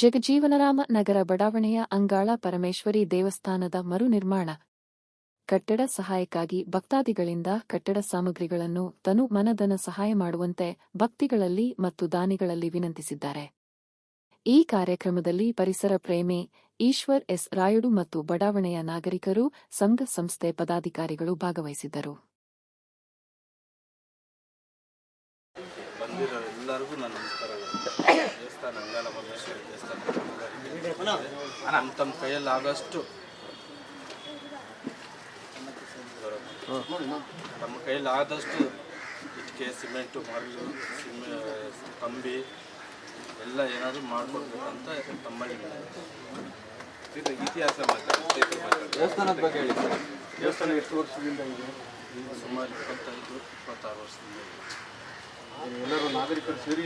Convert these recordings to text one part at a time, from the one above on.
ಜಗಜೀವನರಾಮ ನಗರ ಬಡಾವಣೆಯ ಅಂಗಾಳ ಪರಮೇಶ್ವರಿ ದೇವಸ್ಥಾನದ ಮರು ನಿರ್ಮಾಣ ಕಟ್ಟಡ ಸಹಾಯಕ್ಕಾಗಿ ಭಕ್ತಾದಿಗಳಿಂದ ಕಟ್ಟಡ ಸಾಮಗ್ರಿಗಳನ್ನು ತನು ಮನದನ ಸಹಾಯ ಮಾಡುವಂತೆ ಭಕ್ತಿಗಳಲ್ಲಿ ಮತ್ತು ದಾನಿಗಳಲ್ಲಿ ವಿನಂತಿಸಿದ್ದಾರೆ. ಈ ಕಾರ್ಯಕ್ರಮದಲ್ಲಿ ಪರಿಸರ ಪ್ರೇಮಿ ಈಶ್ವರ್ ಎಸ್. ರಾಯುಡು ಮತ್ತು ಬಡಾವಣೆಯ ನಾಗರಿಕರು, ಸಂಘ ಸಂಸ್ಥೆ ಪದಾಧಿಕಾರಿಗಳು ಭಾಗವಹಿಸಿದ್ದರು. ಎಲ್ಲರಿಗೂ ನಮಸ್ಕಾರಗಳು. ದೇವಸ್ಥಾನ ಅಂಗಾಲ ದೇವಸ್ಥಾನ ನಮ್ಮ ತಮ್ಮ ಕೈಯಲ್ಲಿ ಆಗೋಷ್ಟು. ನಮ್ಮ ಕೈಯಲ್ಲಿ ಆದಷ್ಟು ಇಟ್ಟಿಗೆ ಸಿಮೆಂಟು ಮರಳು ಸಿಮೆ ಕಂಬಿ ಎಲ್ಲ ಏನಾದರೂ ಮಾಡ್ಕೊಡ್ಬೇಕಂತ ತಮ್ಮಲ್ಲಿ ಇತಿಹಾಸ ದೇವಸ್ಥಾನದ ಬಗ್ಗೆ ಹೇಳಿ. ದೇವಸ್ಥಾನ ಎಷ್ಟು ವರ್ಷದಿಂದ ಇದೆ? ಸುಮಾರು ಇಪ್ಪತ್ತೈದು ಇಪ್ಪತ್ತಾರು ವರ್ಷದಿಂದ ಇದೆ. ಎಲ್ಲರೂ ನಾಗರಿಕರು ಸೇರಿ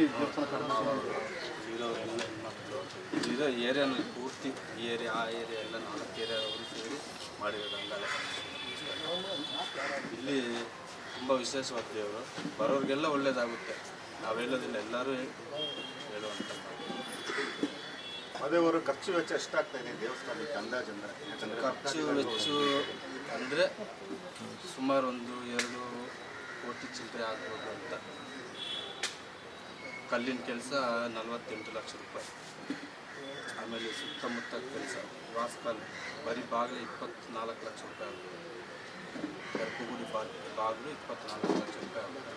ಇರೋ ಏರಿಯಾನಲ್ಲಿ ಪೂರ್ತಿ ಈ ಏರಿಯಾ ಆ ಏರಿಯಾ ಎಲ್ಲ ನಾಲ್ಕು ಏರಿಯಾ ಅವರು ಸೇರಿ ಮಾಡಿರೋದು ಅಂಗಾಲ ಇಲ್ಲಿ ತುಂಬ ವಿಶೇಷವಾದ ದೇವರು ಬರೋರಿಗೆಲ್ಲ ಒಳ್ಳೇದಾಗುತ್ತೆ. ನಾವು ಹೇಳೋದಿಲ್ಲ ಎಲ್ಲರೂ ಹೇಳುವಂಥ ಮದುವೆಯವರು ಖರ್ಚು ವೆಚ್ಚ ಎಷ್ಟಾಗ್ತಾ ಇದೆ ದೇವಸ್ಥಾನಕ್ಕೆ ಅಂದಾಜು ಅಂದ್ರೆ? ಖರ್ಚು ವೆಚ್ಚ ಅಂದರೆ ಸುಮಾರು ಒಂದು ಎರಡು ಕೋಟಿ ಚಿಲ್ಲರೆ ಆಗ್ಬೋದು ಅಂತ. ಕಲ್ಲಿನ ಕೆಲಸ ನಲವತ್ತೆಂಟು ಲಕ್ಷ ರೂಪಾಯಿ. ಆಮೇಲೆ ಸುತ್ತಮುತ್ತ ಕೆಲಸ ವಾಸ್ಕಲ್ ಬರೀ ಬಾಗಿಲು ಇಪ್ಪತ್ನಾಲ್ಕು ಲಕ್ಷ ರೂಪಾಯಿ ಆಗುತ್ತೆ. ಕರ್ಕುಗುಡಿ ಬಾಗಿಲು ಇಪ್ಪತ್ನಾಲ್ಕು ಲಕ್ಷ ರೂಪಾಯಿ ಆಗುತ್ತೆ.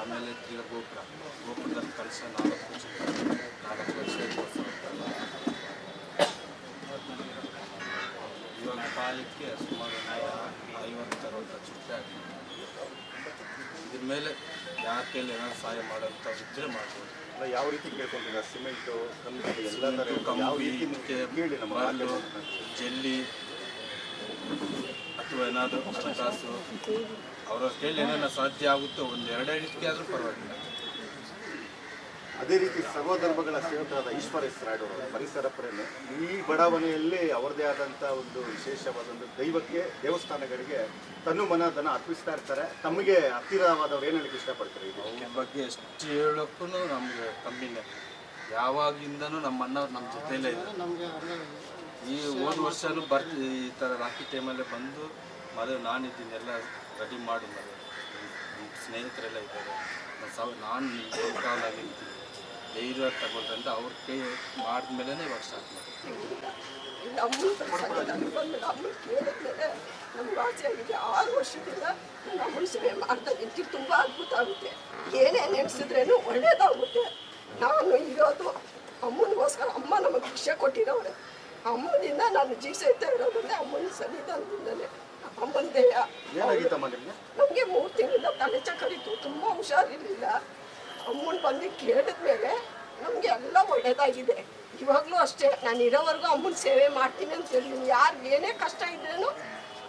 ಆಮೇಲೆ ತೀರ ಗೋಪುರ ಗೋಪುರದಲ್ಲಿ ಕೆಲಸ ನಾಲ್ಕು ಲಕ್ಷ ರೂಪಾಯಿ, ನಾಲ್ಕು ಲಕ್ಷ ರೂಪಾಯಿ. ಪಾಯಕ್ಕೆ ಸುಮಾರು ಐವತ್ತು ಅರವತ್ತು ಲಕ್ಷ ರೂಪಾಯಿ ಆಗಿದೆ ಇದ್ರ ಮೇಲೆ ಯಾರ ಕೈಲಿ ಏನಾದ್ರು ಸಹಾಯ ಮಾಡೋಂಥ ಇದ್ರೆ ಮಾಡ್ಬೋದು. ಅಲ್ಲ, ಯಾವ ರೀತಿ ಕೇಳ್ಕೊಂಡಿಲ್ಲ ಸಿಮೆಂಟು ಕಂಬಿ ಎಲ್ಲ ಥರ ಯಾವ ರೀತಿ ನಮ್ಮ ಮರಳು ಜಲ್ಲಿ ಅಥವಾ ಏನಾದರೂ ಹಣಕಾಸು ಅವರ ಕೈಲಿ ಏನೇನೋ ಸಾಧ್ಯ ಆಗುತ್ತೋ ಒಂದು ಎರಡೆರಡು ಇಟ್ಟಿಗೆ ಆದರೂ ಪರವಾಗಿಲ್ಲ. ಅದೇ ರೀತಿ ಸರ್ವಧರ್ಮಗಳ ಸೇವಕರಾದ ಈಶ್ವರ ಎಸ್ ಅವರು ಪರಿಸರ ಪ್ರೇಮಿ. ಈ ಬಡಾವಣೆಯಲ್ಲಿ ಅವರದೇ ಆದಂಥ ಒಂದು ವಿಶೇಷವಾದ ಒಂದು ದೈವಕ್ಕೆ ದೇವಸ್ಥಾನಗಳಿಗೆ ತನ್ನ ಮನ ಧನ ಅರ್ಪಿಸ್ತಾ ಇರ್ತಾರೆ. ತಮಗೆ ಹತ್ತಿರವಾದವ್ರು ಏನು ಹೇಳಕ್ಕೆ ಇಷ್ಟಪಡ್ತಾರೆ ಇದು ಅವ್ರ ಬಗ್ಗೆ ಎಷ್ಟು ಹೇಳೋಕ್ಕೂ ನಮಗೆ ಕಮ್ಮಿನೇ. ಯಾವಾಗಿಂದನೂ ನಮ್ಮ ಅಣ್ಣವ್ರು ನಮ್ಮ ಜೊತೆಯಲ್ಲೇ ಇದ್ದಾರೆ. ಈ ಹೋದ ವರ್ಷನೂ ಬರ್ತಿ ಈ ಥರ ರಾಖಿ ಟೈಮಲ್ಲೇ ಬಂದು ಮದುವೆ ನಾನಿದ್ದೀನಿ ಎಲ್ಲ ರೆಡಿ ಮಾಡಿ ಮದುವೆ. ನಮ್ಮ ಸ್ನೇಹಿತರೆಲ್ಲ ಇದ್ದಾರೆ. ನಾನು ಸಾವ್ ನಾನು ಕಾಲಾಗಿ ಧೈರ್ಯ ತಗೊಂಡ್ರಂತ ಅಂತ ಅವ್ರ ಕೈ ಮಾಡಿದ್ಮೇಲೆ ಇವಾಗ ಸ್ಟಾರ್ಟ್ ನಮ್ಗೆ ಆಸೆ ಆಗಿದೆ. ಆರು ವರ್ಷದಿಂದ ನಮ್ಮ ಸೇವೆ ಮಾಡ್ತಾ ಇದ್ದು ತುಂಬ ಅದ್ಭುತ ಆಗುತ್ತೆ. ಏನೇ ನೆನೆಸಿದ್ರೇನು ಒಳ್ಳೇದಾಗುತ್ತೆ. ನಾನು ಇರೋದು ಅಮ್ಮನಿಗೋಸ್ಕರ ಅಮ್ಮ ನಮಗೆ ಶಿಕ್ಷೆ ಕೊಟ್ಟಿರೋರು ಅಮ್ಮನಿಂದ ನಾನು ಜೀವಿಸ್ತಾ ಇರೋದಂದ್ರೆ ಅಮ್ಮನ ಸನ್ನಿಧಾನದಿಂದಲೇ. ಅಮ್ಮನ ದೇಹ. ನಮಗೆ? ಮೂರು ತಿಂಗಳಿಂದ ತಲೆ ಚಕರಿತು ತುಂಬ ಹುಷಾರಿರಲಿಲ್ಲ. ಅಮ್ಮನ ಬಂದು ಕೇಳಿದ್ಮೇಲೆ ನಮಗೆ ಎಲ್ಲ ಒಳ್ಳೇದಾಗಿದೆ. ಇವಾಗಲೂ ಅಷ್ಟೇ ನಾನು ಇರೋವರೆಗೂ ಅಮ್ಮನ ಸೇವೆ ಮಾಡ್ತೀನಿ ಅಂತ ಹೇಳಿ ಯಾರು ಏನೇ ಕಷ್ಟ ಇದ್ರೂ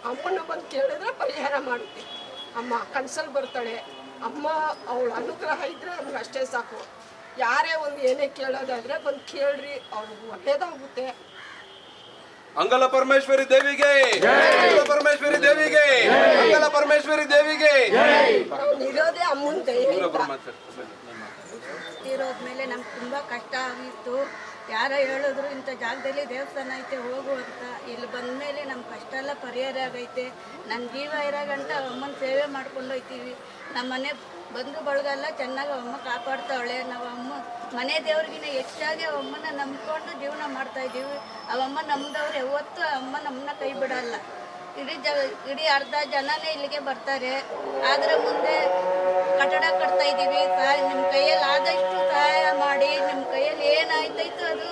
ಅಮ್ಮನ ಬಂದು ಕೇಳಿದ್ರೆ ಪರಿಹಾರ ಮಾಡುತ್ತೆ. ಅಮ್ಮ ಕನ್ಸಲ್ಲಿ ಬರ್ತಾಳೆ. ಅಮ್ಮ ಅವಳ ಅನುಗ್ರಹ ಇದ್ದರೆ ನಮ್ಗೆ ಅಷ್ಟೇ ಸಾಕು. ಯಾರೇ ಒಂದು ಏನೇ ಕೇಳೋದಾದ್ರೆ ಬಂದು ಕೇಳ್ರಿ ಅವ್ರಿಗೆ ಒಳ್ಳೇದಾಗುತ್ತೆ. ಅಂಗಲ ಪರಮೇಶ್ವರಿ ದೇವಿಗೆ. ಅಂಗಲ ಪರಮೇಶ್ವರಿ ದೇವಿಗೆ. ಅಂಗಲ ಪರಮೇಶ್ವರಿ ದೇವಿಗೆ. ಇರೋದೇ ಅಮ್ಮನ ದಯ ಇರೋದ್ಮೇಲೆ ನಮ್ಗೆ ತುಂಬ ಕಷ್ಟ ಆಗಿತ್ತು. ಯಾರೋ ಹೇಳಿದ್ರು, ಇಂಥ ಜಾಗದಲ್ಲಿ ದೇವಸ್ಥಾನ ಐತೆ, ಹೋಗು ಅಂತ. ಇಲ್ಲಿ ಬಂದ ಮೇಲೆ ನಮ್ಮ ಕಷ್ಟ ಎಲ್ಲ ಪರಿಹಾರ ಆಗೈತೆ. ನನ್ನ ಜೀವ ಇರೋ ಗಂಟ ಅಮ್ಮನ ಸೇವೆ ಮಾಡ್ಕೊಂಡು ಹೋಗ್ತೀವಿ ನಮ್ಮ ಮನೆ ಬಂಧು ಬಳಗೆಲ್ಲ, ಚೆನ್ನಾಗಿ ಅಮ್ಮ ಕಾಪಾಡ್ತಾವಳೆ. ನಾವು ಅಮ್ಮ, ಮನೆ ದೇವ್ರಿಗಿನ ಹೆಚ್ಚಾಗಿ ಅಮ್ಮನ ನಂಬ್ಕೊಂಡು ಜೀವನ ಮಾಡ್ತಾ ಇದ್ದೀವಿ. ಅವಮ್ಮ ನಮ್ದವ್ರು, ಯಾವತ್ತೂ ಅಮ್ಮ ನಮ್ಮನ್ನ ಕೈ ಬಿಡಲ್ಲ. ಇಡೀ ಜ, ಇಡೀ ಅರ್ಧ ಜನನೇ ಇಲ್ಲಿಗೆ ಬರ್ತಾರೆ. ಆದರೆ ಮುಂದೆ ಕಟ್ಟಡ ಕಟ್ತಾ ಇದ್ದೀವಿ. ಸಹಾಯ ನಿಮ್ಮ ಕೈಯಲ್ಲಿ ಆದಷ್ಟು ಸಹಾಯ ಮಾಡಿ ನಿಮ್ಮ ಕೈಯಲ್ಲಿ ಏನಾಯ್ತೈತು ಅದು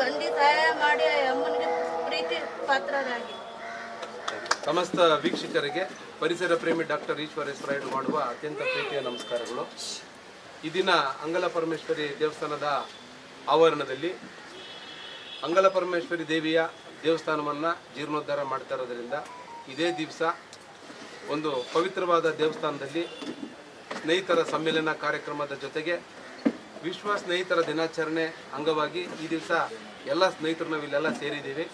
ಬಂದು ಸಹಾಯ ಮಾಡಿ ಅಮ್ಮನಿಗೆ ಪ್ರೀತಿ ಪಾತ್ರರಾಗಿ. ಸಮಸ್ತ ವೀಕ್ಷಕರಿಗೆ ಪರಿಸರ ಪ್ರೇಮಿ ಡಾಕ್ಟರ್ ಈಶ್ವರ ರಾಯ್ಡು ಮಾಡುವ ಅತ್ಯಂತ ಪ್ರೀತಿಯ ನಮಸ್ಕಾರಗಳು. ಈ ದಿನ ಅಂಗಲ ಪರಮೇಶ್ವರಿ ದೇವಸ್ಥಾನದ ಆವರಣದಲ್ಲಿ ಅಂಗಲ ಪರಮೇಶ್ವರಿ ದೇವಿಯ ದೇವಸ್ಥಾನವನ್ನು ಜೀರ್ಣೋದ್ಧಾರ ಮಾಡ್ತಾ ಇರೋದ್ರಿಂದ ಇದೇ ದಿವಸ ಒಂದು ಪವಿತ್ರವಾದ ದೇವಸ್ಥಾನದಲ್ಲಿ ಸ್ನೇಹಿತರ ಸಮ್ಮೇಳನ ಕಾರ್ಯಕ್ರಮದ ಜೊತೆಗೆ ವಿಶ್ವ ಸ್ನೇಹಿತರ ದಿನಾಚರಣೆ ಅಂಗವಾಗಿ ಈ ದಿವಸ ಎಲ್ಲ ಸ್ನೇಹಿತರು ನಾವು ಇಲ್ಲೆಲ್ಲ ಸೇರಿದ್ದೀವಿ.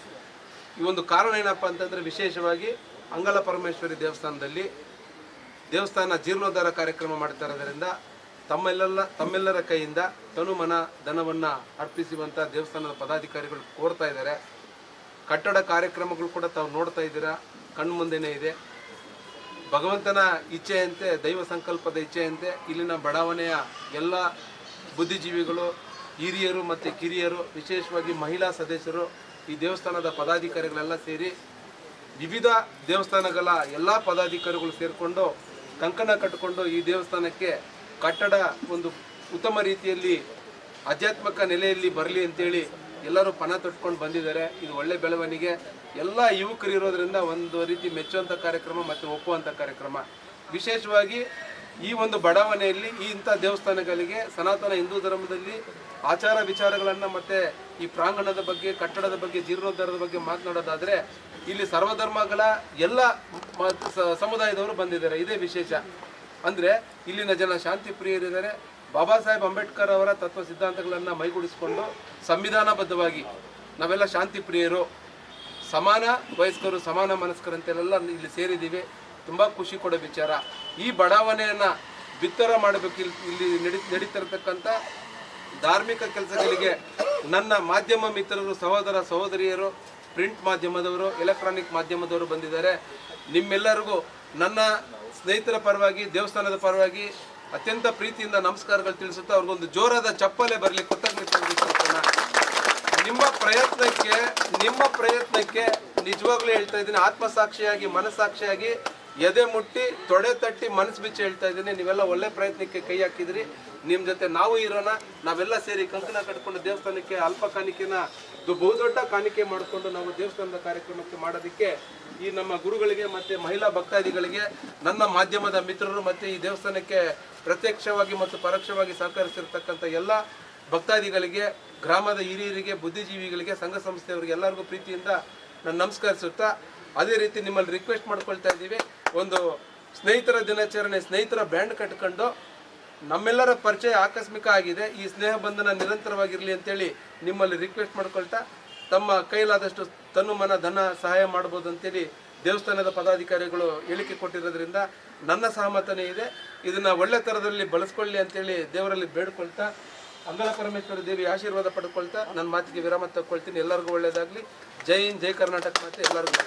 ಈ ಒಂದು ಕಾರಣ ಏನಪ್ಪ ಅಂತಂದರೆ ವಿಶೇಷವಾಗಿ ಅಂಗಲ ಪರಮೇಶ್ವರಿ ದೇವಸ್ಥಾನದಲ್ಲಿ ದೇವಸ್ಥಾನ ಜೀರ್ಣೋದ್ಧಾರ ಕಾರ್ಯಕ್ರಮ ಮಾಡ್ತಾ ಇರೋದರಿಂದ ತಮ್ಮೆಲ್ಲ ತಮ್ಮೆಲ್ಲರ ಕೈಯಿಂದ ತನು ಮನ ಧನವನ್ನ ಅರ್ಪಿಸುವಂಥ ದೇವಸ್ಥಾನದ ಪದಾಧಿಕಾರಿಗಳು ಕೋರ್ತಾ ಇದ್ದಾರೆ. ಕಟ್ಟಡ ಕಾರ್ಯಕ್ರಮಗಳು ಕೂಡ ತಾವು ನೋಡ್ತಾ ಇದ್ದೀರಾ. ಕಣ್ಮುಂದೆನೇ ಇದೆ. ಭಗವಂತನ ಇಚ್ಛೆಯಂತೆ, ದೈವ ಸಂಕಲ್ಪದ ಇಚ್ಛೆಯಂತೆ ಇಲ್ಲಿನ ಬಡಾವಣೆಯ ಎಲ್ಲ ಬುದ್ಧಿಜೀವಿಗಳು, ಹಿರಿಯರು ಮತ್ತು ಕಿರಿಯರು, ವಿಶೇಷವಾಗಿ ಮಹಿಳಾ ಸದಸ್ಯರು, ಈ ದೇವಸ್ಥಾನದ ಪದಾಧಿಕಾರಿಗಳೆಲ್ಲ ಸೇರಿ ವಿವಿಧ ದೇವಸ್ಥಾನಗಳ ಎಲ್ಲ ಪದಾಧಿಕಾರಿಗಳು ಸೇರಿಕೊಂಡು ಕಂಕಣ ಕಟ್ಟಿಕೊಂಡು ಈ ದೇವಸ್ಥಾನಕ್ಕೆ ಕಟ್ಟಡ ಒಂದು ಉತ್ತಮ ರೀತಿಯಲ್ಲಿ ಆಧ್ಯಾತ್ಮಿಕ ನೆಲೆಯಲ್ಲಿ ಬರಲಿ ಅಂತೇಳಿ ಎಲ್ಲರೂ ಪಣ ತೊಟ್ಕೊಂಡು ಬಂದಿದ್ದಾರೆ. ಇದು ಒಳ್ಳೆ ಬೆಳವಣಿಗೆ. ಎಲ್ಲ ಯುವಕರು ಇರೋದ್ರಿಂದ ಒಂದು ರೀತಿ ಮೆಚ್ಚುವಂಥ ಕಾರ್ಯಕ್ರಮ ಮತ್ತು ಒಪ್ಪುವಂಥ ಕಾರ್ಯಕ್ರಮ. ವಿಶೇಷವಾಗಿ ಈ ಒಂದು ಬಡಾವಣೆಯಲ್ಲಿ ಈ ಇಂಥ ದೇವಸ್ಥಾನಗಳಿಗೆ ಸನಾತನ ಹಿಂದೂ ಧರ್ಮದಲ್ಲಿ ಆಚಾರ ವಿಚಾರಗಳನ್ನು ಮತ್ತು ಈ ಪ್ರಾಂಗಣದ ಬಗ್ಗೆ, ಕಟ್ಟಡದ ಬಗ್ಗೆ, ಜೀರ್ಣೋದ್ಧಾರದ ಬಗ್ಗೆ ಮಾತನಾಡೋದಾದರೆ ಇಲ್ಲಿ ಸರ್ವಧರ್ಮಗಳ ಎಲ್ಲ ಸಮುದಾಯದವರು ಬಂದಿದ್ದಾರೆ. ಇದೇ ವಿಶೇಷ. ಅಂದರೆ ಇಲ್ಲಿನ ಜನ ಶಾಂತಿ ಪ್ರಿಯರಿದ್ದಾರೆ ಬಾಬಾ ಸಾಹೇಬ್ ಅಂಬೇಡ್ಕರ್ ಅವರ ತತ್ವ ಸಿದ್ಧಾಂತಗಳನ್ನು ಮೈಗೂಡಿಸಿಕೊಂಡು ಸಂವಿಧಾನಬದ್ಧವಾಗಿ ನಾವೆಲ್ಲ ಶಾಂತಿ ಪ್ರಿಯರು, ಸಮಾನ ವಯಸ್ಕರು, ಸಮಾನ ಮನಸ್ಕರಂತೆಲ್ಲ ಇಲ್ಲಿ ಸೇರಿದ್ದೀವಿ. ತುಂಬ ಖುಷಿ ಕೊಡೋ ವಿಚಾರ. ಈ ಬಡಾವಣೆಯನ್ನು ಬಿತ್ತರ ಮಾಡಬೇಕು ಇಲ್ಲಿ ಇಲ್ಲಿ ನಡಿ, ನಡೀತಿರ್ತಕ್ಕಂಥ ಧಾರ್ಮಿಕ ಕೆಲಸಗಳಿಗೆ ನನ್ನ ಮಾಧ್ಯಮ ಮಿತ್ರರು, ಸಹೋದರ ಸಹೋದರಿಯರು, ಪ್ರಿಂಟ್ ಮಾಧ್ಯಮದವರು, ಎಲೆಕ್ಟ್ರಾನಿಕ್ ಮಾಧ್ಯಮದವರು ಬಂದಿದ್ದಾರೆ. ನಿಮ್ಮೆಲ್ಲರಿಗೂ ನನ್ನ ಸ್ನೇಹಿತರ ಪರವಾಗಿ, ದೇವಸ್ಥಾನದ ಪರವಾಗಿ ಅತ್ಯಂತ ಪ್ರೀತಿಯಿಂದ ನಮಸ್ಕಾರಗಳು ತಿಳಿಸುತ್ತಾ ಅವ್ರಿಗೊಂದು ಜೋರಾದ ಚಪ್ಪಲೆ ಬರಲಿ, ಕೃತಜ್ಞತೆ. ನಿಮ್ಮ ಪ್ರಯತ್ನಕ್ಕೆ ನಿಮ್ಮ ಪ್ರಯತ್ನಕ್ಕೆ ನಿಜವಾಗ್ಲೂ ಹೇಳ್ತಾ ಇದ್ದೀನಿ. ಆತ್ಮಸಾಕ್ಷಿಯಾಗಿ, ಮನಸ್ಸಾಕ್ಷಿಯಾಗಿ ಎದೆ ಮುಟ್ಟಿ, ತೊಡೆ ತಟ್ಟಿ, ಮನಸ್ಸು ಬಿಚ್ಚಿ ಹೇಳ್ತಾ ಇದ್ದೀನಿ. ನೀವೆಲ್ಲ ಒಳ್ಳೆ ಪ್ರಯತ್ನಕ್ಕೆ ಕೈ ಹಾಕಿದ್ರಿ. ನಿಮ್ಮ ಜೊತೆ ನಾವು ಇರೋಣ. ನಾವೆಲ್ಲ ಸೇರಿ ಕಂಕಣ ಕಟ್ಕೊಂಡು ದೇವಸ್ಥಾನಕ್ಕೆ ಅಲ್ಪ ಕಾಣಿಕೆನ ಬಹುದೊಡ್ಡ ಕಾಣಿಕೆ ಮಾಡಿಕೊಂಡು ನಾವು ದೇವಸ್ಥಾನದ ಕಾರ್ಯಕ್ರಮಕ್ಕೆ ಮಾಡೋದಕ್ಕೆ ಈ ನಮ್ಮ ಗುರುಗಳಿಗೆ ಮತ್ತೆ ಮಹಿಳಾ ಭಕ್ತಾದಿಗಳಿಗೆ, ನನ್ನ ಮಾಧ್ಯಮದ ಮಿತ್ರರು ಮತ್ತೆ ಈ ದೇವಸ್ಥಾನಕ್ಕೆ ಪ್ರತ್ಯಕ್ಷವಾಗಿ ಮತ್ತು ಪರೋಕ್ಷವಾಗಿ ಸಹಕರಿಸಿರ್ತಕ್ಕಂಥ ಎಲ್ಲ ಭಕ್ತಾದಿಗಳಿಗೆ, ಗ್ರಾಮದ ಹಿರಿಯರಿಗೆ, ಬುದ್ಧಿಜೀವಿಗಳಿಗೆ, ಸಂಘ ಸಂಸ್ಥೆಯವರಿಗೆ ಎಲ್ಲರಿಗೂ ಪ್ರೀತಿಯಿಂದ ನಾನು ನಮಸ್ಕರಿಸುತ್ತಾ, ಅದೇ ರೀತಿ ನಿಮ್ಮಲ್ಲಿ ರಿಕ್ವೆಸ್ಟ್ ಮಾಡ್ಕೊಳ್ತಾ ಇದ್ದೀವಿ. ಒಂದು ಸ್ನೇಹಿತರ ದಿನಾಚರಣೆ, ಸ್ನೇಹಿತರ ಬ್ಯಾಂಡ್ ಕಟ್ಕೊಂಡು ನಮ್ಮೆಲ್ಲರ ಪರಿಚಯ ಆಕಸ್ಮಿಕ ಆಗಿದೆ. ಈ ಸ್ನೇಹ ಬಂಧನ ನಿರಂತರವಾಗಿರಲಿ ಅಂತೇಳಿ ನಿಮ್ಮಲ್ಲಿ ರಿಕ್ವೆಸ್ಟ್ ಮಾಡ್ಕೊಳ್ತಾ ತಮ್ಮ ಕೈಲಾದಷ್ಟು ತನು ಮನ ಧನ ಸಹಾಯ ಮಾಡ್ಬೋದು ಅಂತೇಳಿ ದೇವಸ್ಥಾನದ ಪದಾಧಿಕಾರಿಗಳು ಹೇಳಿಕೆ ಕೊಟ್ಟಿರೋದ್ರಿಂದ ನನ್ನ ಸಹಮತನೇ ಇದೆ. ಇದನ್ನ ಒಳ್ಳೆ ಥರದಲ್ಲಿ ಬಳಸ್ಕೊಳ್ಳಿ ಅಂತೇಳಿ ದೇವರಲ್ಲಿ ಬೇಡ್ಕೊಳ್ತಾ ಅಂಗಳ ಪರಮೇಶ್ವರ ದೇವಿ ಆಶೀರ್ವಾದ ಪಡ್ಕೊಳ್ತಾ ನನ್ನ ಮಾತಿಗೆ ವಿರಾಮ ತಗೊಳ್ತೀನಿ ಎಲ್ಲರಿಗೂ ಒಳ್ಳೆಯದಾಗಲಿ ಜೈ ಹಿಂದ್, ಜೈ ಕರ್ನಾಟಕ ಮತ್ತೆ ಎಲ್ಲರಿಗೂ.